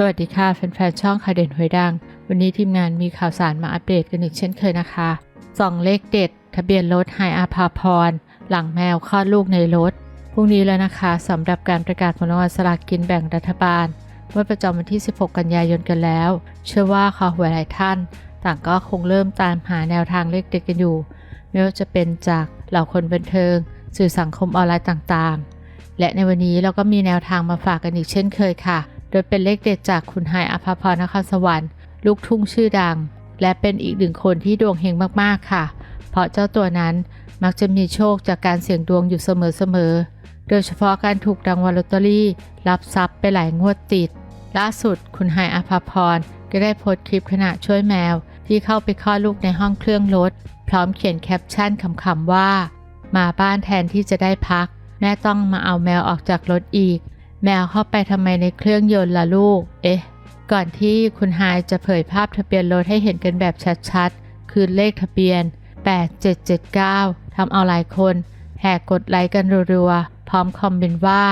สวัสดีค่ะแฟนๆช่องข่าวเด่นหวยดัง วันนี้ทีมงานมีข่าวสารมาอัปเดตกันอีกเช่นเคยนะคะส่องเลขเด็ด ทะเบียนรถไฮอาภาพร หลังแมวคลอดลูกในรถพรุ่งนี้แล้วนะคะสำหรับการประกาศผลรางวัลสลากกินแบ่งรัฐบาลเมื่อประจำวันที่ 16 กันยายนกันแล้ว เชื่อว่าข่าวหวยหลายท่าน ต่างก็คงเริ่มตามหาแนวทางเลขเด็ดกันอยู่ ไม่ว่าจะเป็นจากเหล่าคนบันเทิง สื่อสังคมออนไลน์ต่างๆ และในวันนี้เราก็มีแนวทางมาฝากกันอีกเช่นเคยค่ะ โดยเป็นเลขเด็ดจากคุณไฮอภพรนครสวรรค์ลูกทุ่งชื่อดัง และเป็นอีกหนึ่งคนที่ดวงเฮงมากๆค่ะ เพราะเจ้าตัวนั้นมักจะมีโชคจากการเสี่ยงดวงอยู่เสมอๆ โดยเฉพาะการถูกรางวัลลอตเตอรี่ รับทรัพย์ไปหลายงวดติด ล่าสุดคุณไฮอภพรก็ได้โพสต์คลิปขณะช่วยแมว ที่เข้าไปคลอดลูกในห้องเครื่องรถ พร้อมเขียนแคปชั่นคำๆว่า มาบ้านแทนที่จะได้พัก แม่ต้องมาเอาแมวออกจากรถอีก แมวเข้าไปทำไมในเครื่องยนต์ล่ะลูก เอ๊ะ ก่อนที่คุณไฮจะเผยภาพทะเบียนรถให้เห็นกันแบบชัดๆ คือเลขทะเบียน 8779 ทำเอาหลายคน แห่กดไลค์กันรัวๆ พร้อมคอมเมนต์ว่า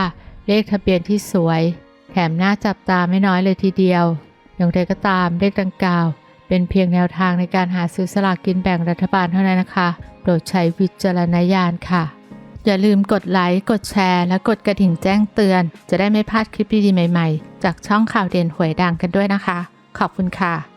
เลขทะเบียนที่สวย แถมน่าจับตาไม่น้อยเลยทีเดียว อย่างไรก็ตามเลขดังกล่าว เป็นเพียงแนวทางในการหาซื้อสลากกินแบ่งรัฐบาลเท่านั้นนะคะ โปรดใช้วิจารณญาณค่ะ อย่าลืมกดไลค์ กดแชร์ และกดกระดิ่งแจ้งเตือน จะได้ไม่พลาดคลิปดีๆใหม่ ๆ จากช่องข่าวเด่นหวยดังกันด้วยนะคะ ขอบคุณค่ะ